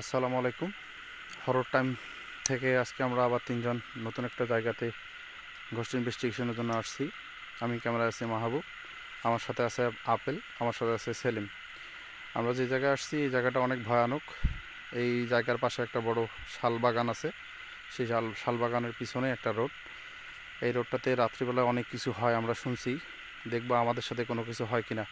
আসসালামু আলাইকুম। Horror time থেকে আজকে আমরা আবার তিনজন নতুন একটা জায়গাতে ঘোষ ইনভেস্টিগেশনের জন্য আসছি। আমি ক্যামেরা আছি মাহবুব, আমার সাথে আছে আপেল, আমার সাথে আছে সেলিম। আমরা যে জায়গায় আসছি, এই জায়গাটা অনেক ভয়ানক। এই জায়গার পাশে একটা বড় শাল বাগান আছে। সেই শাল শাল বাগানের পিছনে একটা রোড। এই রোডটাতে রাত্রিবেলা অনেক কিছু হয় আমরা শুনছি। দেখব আমাদের সাথে কোনো কিছু হয় কিনা।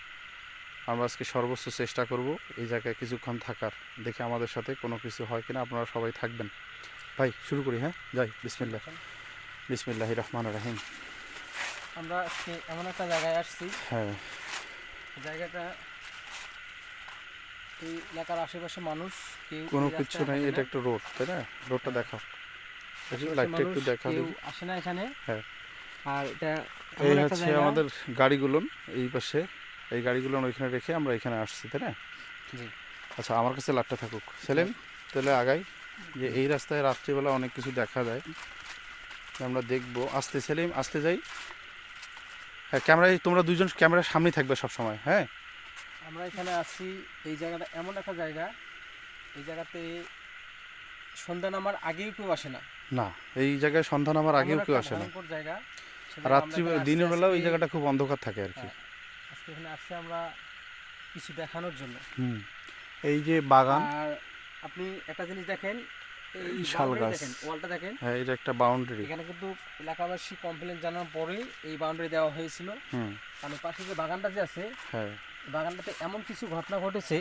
আমরা আজকে সর্বোচ্চ চেষ্টা করব এই জায়গায় কিছুক্ষণ থাকার। দেখে আমাদের সাথে কোনো কিছু হয় কিনা আপনারা সবাই থাকবেন। ভাই শুরু করি হ্যাঁ? যাই বিসমিল্লাহ। বিসমিল্লাহ রহমান রাহিম। আমরা আজকে এমন একটা জায়গায় আসছি। হ্যাঁ। জায়গাটা এই এলাকার আশেপাশে মানুষ কেউ কোনো কিছু নাই এটা একটা রোড তাই না? রোডটা দেখাও। লাইটটা একটু দেখা কেউ দিই আসে না এখানে। হ্যাঁ। আর এটা এই হচ্ছে আমাদের গাড়িগুলো এই পাশে। এই গাড়িগুলো ওইখানে রেখে আমরা এখানে আসছি তাই না? আচ্ছা আমার কাছে লাইটটা থাকুক। সেলেম তাহলে আগাই যে এই রাস্তায় রাত্রিবেলা অনেক কিছু দেখা যায়। আমরা দেখব। আসতে সেলিম আসতে যাই। হ্যাঁ ক্যামেরায় তোমরা দুজন ক্যামেরার সামনেই থাকবে সব সময় হ্যাঁ? আমরা এখানে আসছি এই জায়গাটা এমন একটা জায়গা এই জায়গাতে সন্ধ্যা নামার আগেও কেউ আসে না। না এই জায়গায় সন্ধান আমার আগেও কেউ আসে না। রাত্রি দিনের বেলাও এই জায়গাটা খুব অন্ধকার থাকে আর কি। হ্যাঁ। এখানে আসছে আমরা কিছু দেখানোর জন্য এই যে বাগান আর আপনি একটা জিনিস দেখেন এই শাল গাছ। ওয়ালটা দেখেন হ্যাঁ এটা একটা বাউন্ডারি এখানে কিন্তু এলাকাবাসী কমপ্লেন জানার পরে এই বাউন্ডারি দেওয়া হয়েছিল হুম মানে পাশে যে বাগানটা যে আছে হ্যাঁ বাগানটাতে এমন কিছু ঘটনা ঘটেছে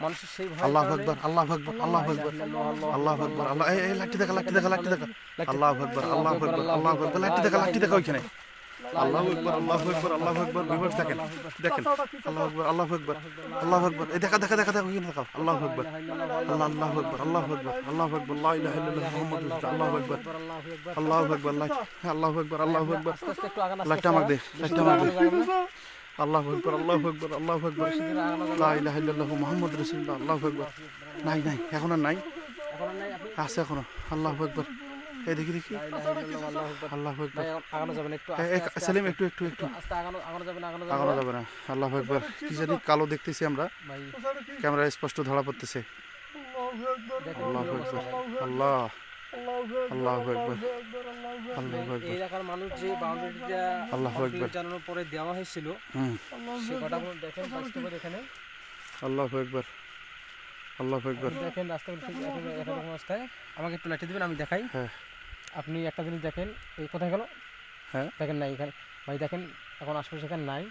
মানুষের সেই ভয় আল্লাহ আকবর আল্লাহ আকবর আল্লাহ আকবর আল্লাহ আকবর আল্লাহ এই এই লাঠি দেখা লাঠি দেখা লাঠি দেখা আল্লাহ আকবর আল্লাহ আকবর আল্লাহ আকবর লাঠি দেখা লাঠি দেখা ওইখানে আল্লাহ আকবর আল্লাহ আকবর আল্লাহ আকবর বিবর দেখেন দেখেন আল্লাহ আকবর আল্লাহ আকবর আল্লাহ আকবর এই দেখা দেখা দেখা দেখা দেখাও আল্লাহ আকবর আল্লাহ আল্লাহ আকবর আল্লাহ আকবর আল্লাহ আকবর লা ইলাহা ইল্লাল্লাহ মুহাম্মাদুর রাসূলুল্লাহ আল্লাহু আকবর আল্লাহু আকবর লা আল্লাহু আকবর আল্লাহু আকবর লাইটটা আমাকে দে লাইটটা আমাকে দে আল্লাহু আকবর আল্লাহু আকবর আল্লাহু আকবর লা ইলাহা ইল্লাল্লাহ মুহাম্মাদুর রাসূলুল্লাহ আল্লাহু আকবর নাই নাই এখন আর নাই আছে এখনও আল্লাহু আকবর এই দেখি দেখি। আল্লাহু আকবর। আগানো যাবে না একটু সেলিম একটু একটু একটু। আগানো আগানো যাবে না আগানো যাবে না। আল্লাহু আকবর। কি জানি কালো দেখতেছি আমরা। ভাই। ক্যামেরায় স্পষ্ট ধরা পড়তেছে। আল্লাহু আকবর আল্লাহ পরে দেওয়া হয়েছিল এখানে আল্লাহু আকবর। আল্লাহু দেখেন। অবস্থায়। আমাকে একটু লাইটে দিবেন আমি দেখাই। হ্যাঁ। আপনি একটা জিনিস দেখেন এই কোথায় গেল? হ্যাঁ। দেখেন নাই এখানে। ভাই দেখেন এখন আশপাশে এখানে নাই।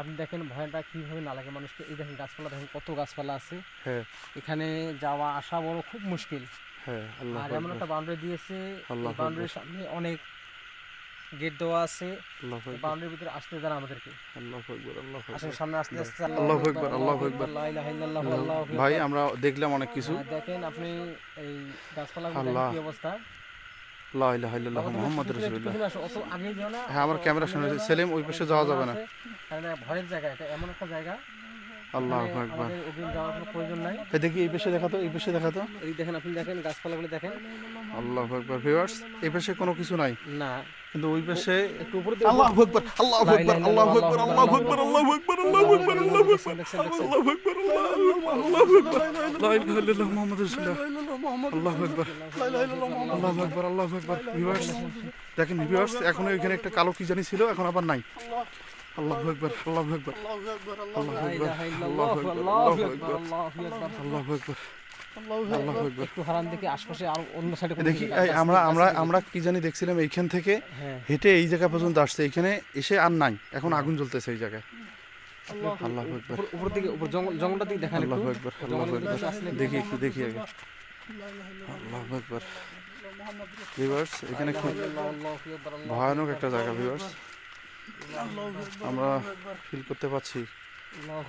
আপনি দেখেন ভয়টা কীভাবে না লাগে মানুষকে। এই দেখেন গাছপালা দেখেন কত গাছপালা আছে। হ্যাঁ। এখানে যাওয়া আসা বড় খুব মুশকিল। হ্যাঁ আর এমন একটা বাউন্ডারি দিয়েছে বাউন্ডারির সামনে অনেক গেট দেওয়া আছে। বাউন্ডারির ভিতরে আসতে দেন আমাদেরকে। আসলে সামনে আসতে আসতে আল্লাহু আকবর, আল্লাহু আকবর। ভাই আমরা দেখলাম অনেক কিছু। দেখেন আপনি এই গাছপালা কি অবস্থা। না, হ্যাঁ আমার ক্যামেরা সেলিম ওই পাশে যাওয়া যাবে না। ভয়ের জায়গা এটা এমন একটা জায়গা আল্লাহু আকবর। এই দেখি এই পাশে দেখাতো এই পাশে দেখাতো। এই দেখেন আপনি দেখেন গাছপালাগুলো দেখেন। আল্লাহু আকবর ভিউয়ার্স এই পাশে কোনো কিছু নাই? না। কিন্তু ওই পাশে একটু উপরে আল্লাহু আকবর আল্লাহু আকবর আল্লাহু আকবর আল্লাহু আকবর আল্লাহু আকবর আল্লাহু আকবর আল্লাহু আকবর। আল্লাহু আকবর আল্লাহু আকবর লা ইলাহা ইল্লাল্লাহ মুহাম্মাদুর রাসূলুল্লাহ আল্লাহু আকবর আল্লাহু আকবর আল্লাহু আকবর ভিউয়ার্স দেখেন ভিউয়ার্স এখন এখানে একটা কালো কি জানি ছিল এখন আবার নাই আল্লাহু আকবর আল্লাহু আকবর আল্লাহু আকবর আল্লাহু আকবর আল্লাহু আকবর। আল্লাহু আকবর আল্লাহু আকবর একটু হারান দেখি আশপাশে আর অন্য সাইডে দেখি আমরা আমরা আমরা কি জানি দেখছিলাম এইখান থেকে হ্যাঁ। হেঁটে এই জায়গা পর্যন্ত আসছে। এখানে এসে আর নাই। এখন আগুন জ্বলতেছে এই জায়গায়। আল্লাহু উপর- উপর দিকে উপর জঙ্গল জঙ্গলটার দিকে দেখান একটু। আল্লাহু আকবর আল্লাহু জঙ্গলের আকবর। ভিতরে আসলে দেখি একটু দেখি আগে। আল্লাহু ভিউয়ার্স এখানে খুব ভয়ানক একটা জায়গা ভিউয়ার্স আমরা ফিল করতে পারছি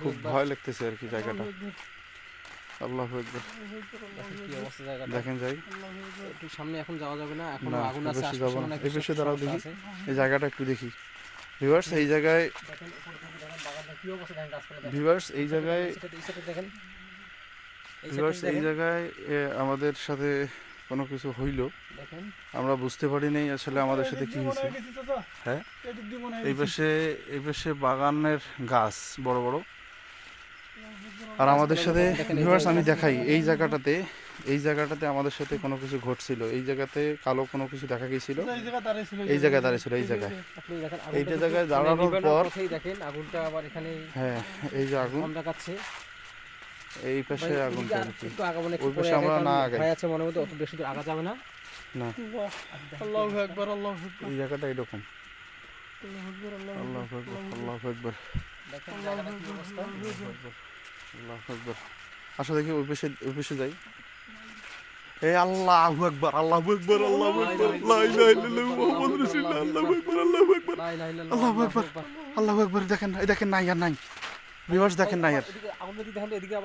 খুব ভয় লাগতেছে আর কি জায়গাটা। আল্লাহু দেখেন যাই। একটু সামনে এখন যাওয়া যাবে না এখন আগুন এই আছে যাব না। এই পাশে দাঁড়াও দেখি। এই জায়গাটা একটু দেখি। ভিউয়ার্স এই জায়গায় ভিউয়ার্স এই জায়গায় ভিউয়ার্স এই জায়গায় আমাদের সাথে কোনো কিছু হইল। আমরা বুঝতে পারি নাই আসলে আমাদের সাথে কি হয়েছে। হ্যাঁ? এই পাশে এই পাশে বাগানের গাছ বড় বড়। আর আমাদের সাথে ভিউয়ার্স আমি দেখাই। এই জায়গাটাতে এই জায়গাটাতে আমাদের সাথে কোনো কিছু ঘটছিল। এই জায়গাতে কালো কোনো কিছু দেখা গিয়েছিল? এই জায়গা দাঁড়িয়ে ছিল এই জায়গায় দাঁড়িয়েছিল এই জায়গায়। এইটা জায়গায় মানে দাঁড়ানোর পর দেখেন আগুনটা আবার এখানে হ্যাঁ এই যে আগুন। দেখাচ্ছে। এই পাশে ভাই, আগুনটা এদিকে আর আর কি একটু আগাবো না, একটু ওই পাশে আমরা না আগাই। আছে মনের মধ্যে অত বেশি দূর আগা যাবে না। না। আল্লাহু আকবার আল্লাহু আকবার। এই জায়গাটা এরকম। আল্লাহ আকবর আল্লাহ আকবর দেখেন জায়গাটা কি অবস্থা? আল্লাহ দেখি ওই পেশে ওই এই আল্লাহ আকবর আল্লাহ একবার আল্লাহ একবার আল্লাহ একবার আল্লাহ একবার দেখেন এই দেখেন নাই আর নাই। ভিউয়ার্স দেখেন না ইয়ার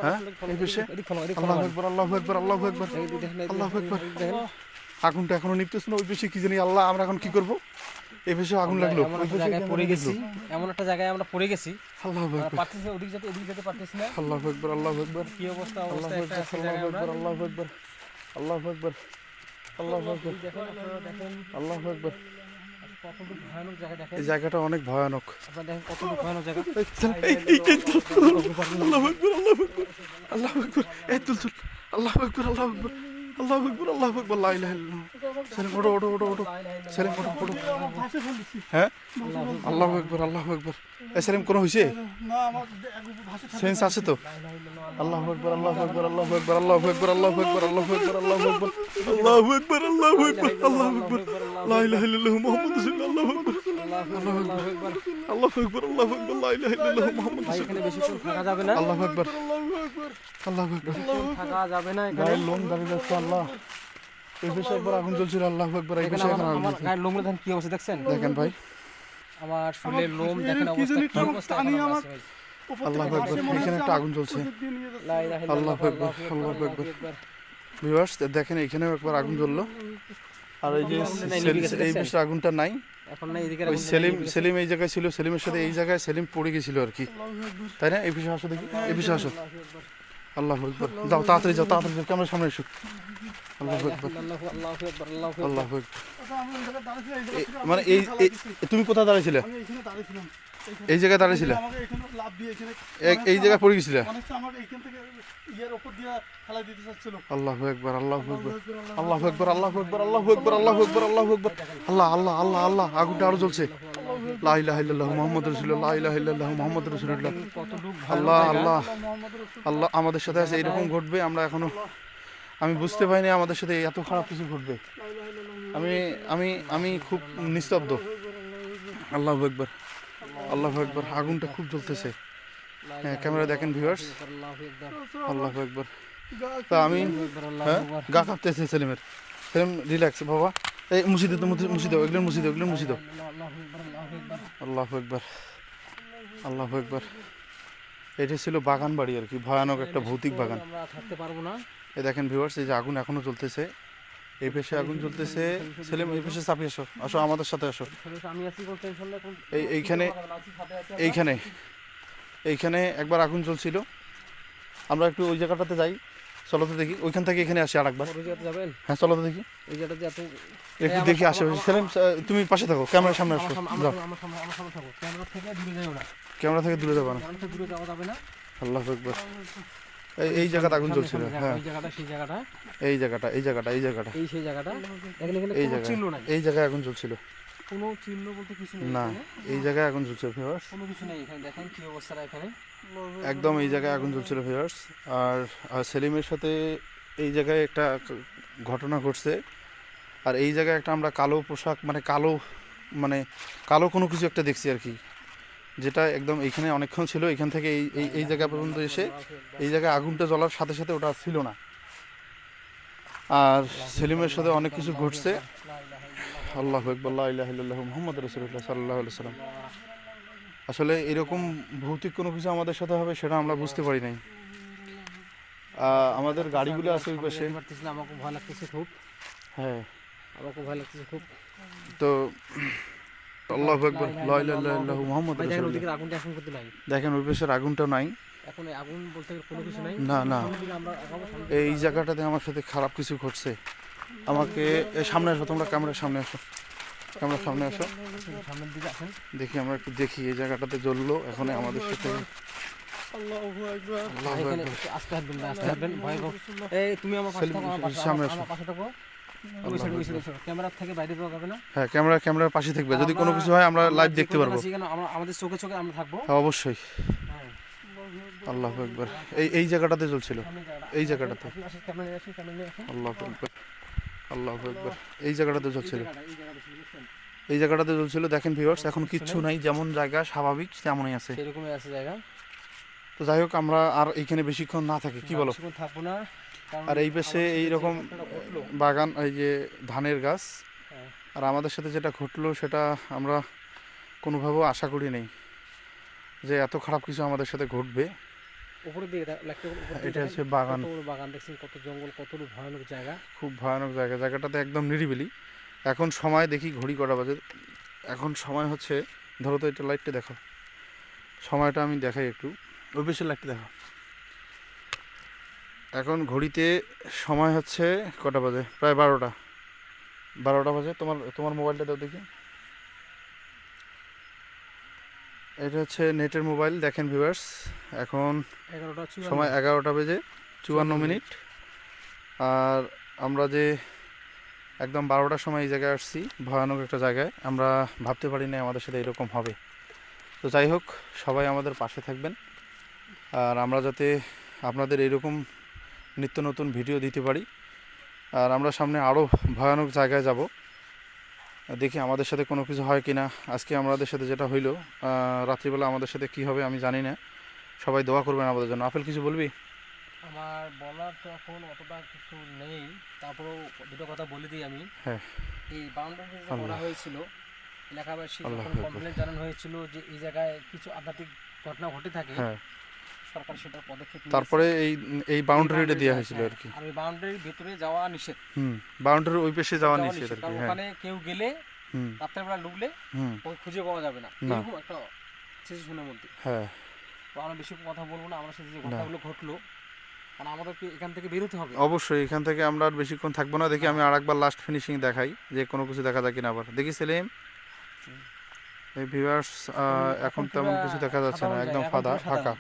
হ্যাঁ? আগুনটা এখনও নিপতেছে না ওই বেশি কি জানি আল্লাহ আমরা এখন কি করব? এই আগুন লাগল। এমন একটা জায়গায় পড়ে গেছি এমন একটা জায়গায় আমরা পড়ে গেছি। আল্লাহু আকবর। পারতেছি না, ওদিকে যেতে এদিকে যেতে পারতেছি না। আল্লাহু আকবর আল্লাহু আকবর। কি অবস্থা অবস্থা একটা আছে আল্লাহু আকবর আল্লাহু আকবর আল্লাহু আকবর আল্লাহু আকবর। এই দেখেন আপনারা দেখেন। আল্লাহু আকবর। এই জায়গাটা অনেক ভয়ানক। আল্লাহ আল্লাহু আল্লাহু আল্লাহু আল্লাহু আকবর আল্লাহ আকবর লা ইলাহা ইল্লাল্লাহ। সেলিম ওঠো ওঠো ওঠো ওঠো। সেলিম ওঠো ওঠো। হ্যাঁ? আল্লাহু আকবর আল্লাহু আকবর। এ সেলিম কোন হইছে? না আমার ভাষা সেন্স আছে তো? আল্লাহু আকবর আল্লাহু আকবর আল্লাহু আকবর আল্লাহু আকবর আল্লাহু আকবর আল্লাহু আকবর আল্লাহু আকবর আল্লাহু আকবর আল্লাহু আকবর আল্লাহু আকবর লা ইলাহা ইল্লাল্লাহ মুহাম্মাদুর রাসূলুল্লাহ আল্লাহু আকবর আল্লাহু আকবর আল্লাহু আকবর লা ইলাহা ইল্লাল্লাহ মুহাম্মাদুর ভাই এখানে বেশিক্ষণ থাকা যাবে না আল্লাহু আকবর আল্লাহু আকবর থাকা যাবে না এখানে লোম দাঁড়িয়ে যাচ্ছে আল্লাহ এই পাশে একবার আগুন জ্বলছিল আল্লাহু আকবর এই পাশে এখন আমার আমার গায়ের লোমগুলো দেখেন কি অবস্থা দেখছেন দেখেন ভাই আমার শরীরের লোম দেখেন কি অবস্থা কি অবস্থা এখন আমার-। আল্লাহ এখানে একটা আগুন জ্বলছে। আল্লাহ একবার দেখেন একবার আগুন জ্বললো। আর যে এই আগুনটা নাই। ওই সেলিম সেলিম এই জায়গায় ছিল সেলিমের সাথে এই জায়গায় সেলিম পড়ে গেছিল আর কি। তাই না? এই পিছিয়ে আসো দেখি। এই পিছিয়ে আসো। আল্লাহ একবার তাড়াতাড়ি যাও তাড়াতাড়ি সামনে এসো। আল্লাহ মানে এই তুমি কোথায় দাঁড়িয়েছিলে এই জায়গায় দাঁড়িয়েছিলে? আমাকে এখানে লাফ দিয়ে এখানে এই জায়গায় পড়ে থেকে ইয়ের দিয়ে দিতে চাচ্ছিল। আল্লাহ আকবর আল্লাহ আকবর আল্লাহ আকবর আল্লাহ আকবর আল্লাহ আকবর আল্লাহ আকবর আল্লাহ আকবর। আল্লাহ আল্লাহ আল্লাহ আল্লাহ আগুনটা আরও জ্বলছে। লা ইলাহা ইল্লাল্লাহ মুহাম্মাদুর রাসূলুল্লাহ লা ইলাহা ইল্লাল্লাহ মুহাম্মাদুর রাসূলুল্লাহ। আল্লাহ আল্লাহ আল্লাহ আমাদের সাথে আছে এরকম ঘটবে আমরা এখনও আমি বুঝতে পারিনি আমাদের সাথে এত খারাপ কিছু ঘটবে। আমি আমি আমি খুব নিস্তব্ধ। আল্লাহ একবার আল্লাহ একবার আগুনটা খুব জ্বলতেছে। হ্যাঁ ক্যামেরা দেখেন ভিউয়ার্স আল্লাহু একবার তা আমি হ্যাঁ গা কাঁপতেছে সেলিমের। সেলিম রিল্যাক্স বাবা। এই মুছি দিতে মুছি দাও এগুলো মুছি দাও এগুলো মুছি দাও। আল্লাহু একবার আল্লাহ একবার এটা ছিল বাগান বাড়ি আর কি ভয়ানক একটা ভৌতিক বাগান। থাকতে পারব না। এই দেখেন ভিউয়ার্স এই যে আগুন এখনও জ্বলতেছে। এই পেশে আগুন জ্বলতেছে। সেলিম এই পেশে চাপিয়ে আসো। আসো আমাদের সাথে আসো। এই এইখানে। এইখানে এইখানে একবার আগুন জ্বলছিল। আমরা একটু ওই জায়গাটাতে যাই। চলো তো দেখি। ওইখান থেকে এখানে আসি জায়গাতে যাবেন হ্যাঁ চলো তো দেখি। একটু দেখি আশেপাশে। সেলিম তুমি পাশে থাকো। ক্যামেরার সামনে আসো। যাও। ক্যামেরা থেকে দূরে যাও না। ক্যামেরা থেকে দূরে যাবা না ক্যামেরা থেকে দূরে যাবে না। আল্লাহ একবার এই এই জায়গাটা আগুন জ্বলছিল হ্যাঁ। ওই জায়গাটা সেই জায়গাটা। এই জায়গাটা এই জায়গাটা এই জায়গাটা। এই সেই জায়গাটা। এখানে এখানে এই কোনো জায়গায় চিহ্ন নাই। এই জায়গায় আগুন জ্বলছিল। কোনো চিহ্ন বলতে কিছু নেই না এই জায়গায় আগুন জ্বলছিল ভিউয়ার্স কোনো কিছু নেই এখানে দেখেন কি অবস্থাটা এখানে। একদম এই জায়গায় আগুন জ্বলছিল ভিউয়ার্স আর আর সেলিমের সাথে এই জায়গায় একটা ঘটনা ঘটছে। আর এই জায়গায় একটা আমরা কালো পোশাক মানে কালো মানে কালো কোনো কিছু একটা দেখছি আর কি। যেটা একদম এইখানে অনেকক্ষণ ছিল এখান থেকে এই এই জায়গা পর্যন্ত এসে এই জায়গায় আগুনটা জ্বলার সাথে সাথে ওটা ছিল না। আর সেলিমের সাথে অনেক কিছু ঘটছে। আল্লাহ একবার ইল্লাহ মোহাম্মদ রসুল্লাহ সাল্লাহ সাল্লাম আসলে এরকম ভৌতিক কোনো কিছু আমাদের সাথে হবে সেটা আমরা বুঝতে পারি নাই। আমাদের গাড়িগুলো আছে ওই পাশে। আমাকে ভয় লাগতেছে খুব। হ্যাঁ। আমাকে ভয় লাগতেছে খুব। তো আল্লাহ একবার লাহ মোহাম্মদ দেখেন রসুল্লাহ ওদিকে আগুনটা এখন করতে নাই দেখেন ওই পাশের আগুনটা নাই। এখন আগুন বলতে কোনো কিছু নাই। না না। এই জায়গাটাতে আমার সাথে খারাপ কিছু ঘটছে। আমাকে এ, সামনে আসো তোমরা ক্যামেরার সামনে আসো। ক্যামেরার সামনে আসো। দিকে- সামনের দিকে আসেন। দেখি আমরা একটু দেখি এই জায়গাটাতে জ্বললো এখন আমাদের সাথে। আল্লাহু আকবার। আল্লাহু এখানে আকবার। একটু আস্তে আস্তে ভয়। এই তুমি আমার পাশে থাকো। আমার পাশে থাকো। ক্যামেরা থেকে বাইরে পাওয়া যাবে না। হ্যাঁ ক্যামেরা ক্যামেরার পাশে থাকবে। যদি কোনো কিছু হয় আমরা লাইভ দেখতে পারব। জায়গায় আছি কেন, আমরা আমাদের চোখে চোখে আমরা থাকব। হ্যাঁ অবশ্যই। হ্যাঁ। আল্লাহ একবার এই এই জায়গাটাতে চলছিল। এই। আল্লাহ একবার আল্লাহ একবার এই জায়গাটাতে চলছিল। এই জায়গাটাতে চলছিল দেখেন ভিউয়ার্স এখন কিচ্ছু নাই যেমন জায়গা স্বাভাবিক তেমনই আছে। সেরকমই আছে জায়গা। তো যাই হোক আমরা আর এইখানে বেশিক্ষণ না থাকি কি বলো? থাকব না। আর এই পাশে এইরকম বাগান এই যে ধানের গাছ হ্যাঁ। আর আমাদের সাথে যেটা ঘটলো সেটা আমরা কোনোভাবেও আশা করি নেই যে এত খারাপ কিছু আমাদের সাথে ঘটবে। উপরের দিকে এটা হচ্ছে বাগান। বাগান দেখছেন কত জঙ্গল কত ভয়ানক জায়গা। খুব ভয়ানক জায়গা জায়গাটাতে একদম নিরিবিলি। এখন সময় দেখি ঘড়ি কটা বাজে। এখন সময় হচ্ছে ধরো তো এটা লাইটটা দেখো সময়টা আমি দেখাই একটু। ওই বেশি লাইটটা দেখো এখন ঘড়িতে সময় হচ্ছে কটা বাজে? প্রায় বারোটা। বারোটা বাজে। তোমার তোমার মোবাইলটা দাও দেখি। এটা হচ্ছে নেটের মোবাইল দেখেন ভিউয়ার্স এখন এগারোটা সময় এগারোটা বেজে চুয়ান্ন মিনিট। আর আমরা যে একদম বারোটার সময় এই জায়গায় আসছি ভয়ানক একটা জায়গায়। আমরা ভাবতে পারি না আমাদের সাথে এরকম হবে। তো যাই হোক সবাই আমাদের পাশে থাকবেন। আর আমরা যাতে আপনাদের এরকম নিত্য নতুন ভিডিও দিতে পারি। আর আমরা সামনে আরও ভয়ানক জায়গায় যাব। দেখি আমাদের সাথে কোনো কিছু হয় কি না আজকে আমাদের সাথে যেটা হইল রাত্রিবেলা আমাদের সাথে কি হবে আমি জানি না। সবাই দোয়া করবেন আমাদের জন্য। আপেল কিছু বলবি? আমার বলার তো এখন অতটা কিছু নেই। তারপরেও দুটো কথা বলে দিই আমি। হ্যাঁ। এই বাউন্ডারি যে হয়েছিল এলাকাবাসী। কমপ্লেন জানানো হয়েছিল যে এই জায়গায় কিছু আধ্যাত্মিক ঘটনা ঘটে থাকে হ্যাঁ। সরকার সেটার পদক্ষেপ তারপরে এই এই বাউন্ডারিটা দেওয়া হয়েছিল আর কি। হ্যাঁ, আর ওই বাউন্ডারির ভিতরে যাওয়া নিষেধ। হুম বাউন্ডারি ওই পাশে যাওয়া নিষেধ আর কি হ্যাঁ। ওখানে কেউ গেলে হুম। রাত্রেবেলা ঢুকলে হুম। ওকে খুঁজে পাওয়া যাবে না। এরকম একটা সিচুয়েশনের মধ্যে। হ্যাঁ। তো আমরা বেশি কথা বলব না আমার সাথে যে ঘটনাগুলো ঘটলো কারণ আমাদেরকে এখান থেকে বেরোতে হবে। অবশ্যই এখান থেকে আমরা আর বেশিক্ষণ থাকব না। দেখি আমি আর একবার লাস্ট ফিনিশিং দেখাই যে কোনো কিছু দেখা যায় কিনা আবার। দেখি সেলিম? এই ভিউয়ার্স এখন তেমন কিছু দেখা যাচ্ছে না একদম ফাঁকা। সাধারণ।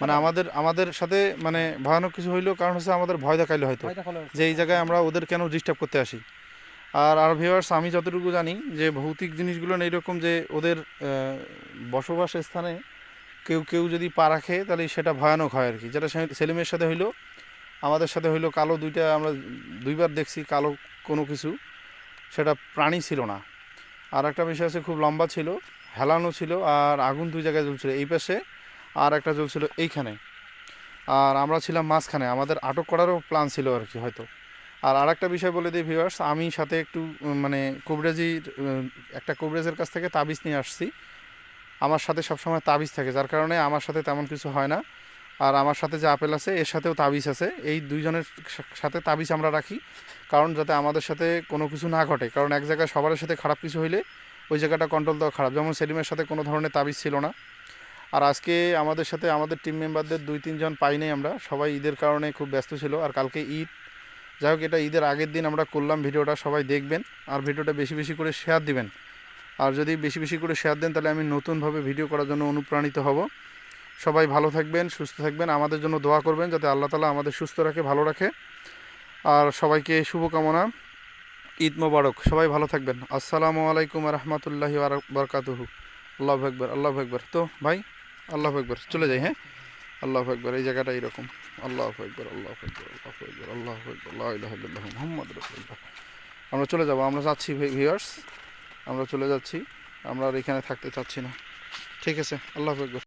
মানে আমাদের আমাদের সাথে মানে ভয়ানক কিছু হইল কারণ হচ্ছে আমাদের ভয় দেখাইলো হয়তো। যে এই জায়গায় আমরা ওদের কেন ডিস্টার্ব করতে আসি? আর আর ভিউয়ার্স আমি যতটুকু জানি যে ভৌতিক জিনিসগুলো এইরকম যে ওদের বসবাস স্থানে কেউ কেউ যদি পা রাখে তাহলে সেটা ভয়ানক হয় আর কি যেটা সেলিমের সাথে হইল আমাদের সাথে হইল কালো দুইটা আমরা দুইবার দেখছি কালো কোনো কিছু সেটা প্রাণী ছিল না। আর একটা বিষয় আছে খুব লম্বা ছিল হেলানো ছিল আর আগুন দুই জায়গায় জ্বলছিল। এই পাশে আর একটা যোগ ছিল এইখানে। আর আমরা ছিলাম মাঝখানে। আমাদের আটক করারও প্ল্যান ছিল আর কি হয়তো। আর আরেকটা বিষয় বলে দিই ভিউয়ার্স আমি সাথে একটু মানে কবরেজির একটা কবরেজের কাছ থেকে তাবিজ নিয়ে আসছি। আমার সাথে সবসময় তাবিজ থাকে, যার কারণে আমার সাথে তেমন কিছু হয় না। আর আমার সাথে যে আপেল আছে, এর সাথেও তাবিজ আছে। এই দুইজনের সাথে তাবিজ আমরা রাখি। কারণ যাতে আমাদের সাথে কোনো কিছু না ঘটে। কারণ এক জায়গায় সবার সাথে খারাপ কিছু হইলে ওই জায়গাটা কন্ট্রোল দেওয়া খারাপ। যেমন সেলিমের সাথে কোনো ধরনের তাবিজ ছিল না। আর আজকে আমাদের সাথে আমাদের টিম মেম্বারদের দুই, তিনজন পাইনি আমরা। সবাই ঈদের কারণে খুব ব্যস্ত ছিল। আর কালকে ঈদ। যাই হোক, এটা ঈদের আগের দিন আমরা করলাম ভিডিওটা, সবাই দেখবেন। আর ভিডিওটা বেশি বেশি করে শেয়ার দিবেন। আর যদি বেশি বেশি করে শেয়ার দেন, তাহলে আমি নতুনভাবে ভিডিও করার জন্য অনুপ্রাণিত হব। সবাই ভালো থাকবেন, সুস্থ থাকবেন। আমাদের জন্য দোয়া করবেন, যাতে আল্লাহ তালা আমাদের সুস্থ রাখে, ভালো রাখে। আর সবাইকে শুভকামনা। ঈদ মোবারক। সবাই ভালো থাকবেন। আসসালামু আলাইকুম রহমতুল্লাহি বরকাতুহু। আল্লাহ একবার আল্লাহ একবার তো, ভাই আল্লাহ একবার চলে যাই হ্যাঁ? আল্লাহ একবার এই জায়গাটা এইরকম আল্লাহ একবার আল্লাহ একবার আল্লাহ একবার আল্লাহ একবার আল্লাহ মোহাম্মদ রসুল্লাহ আমরা চলে যাব, আমরা যাচ্ছি ভিউয়ার্স আমরা চলে যাচ্ছি, আমরা আর এখানে থাকতে চাচ্ছি না। ঠিক আছে, আল্লাহ একবার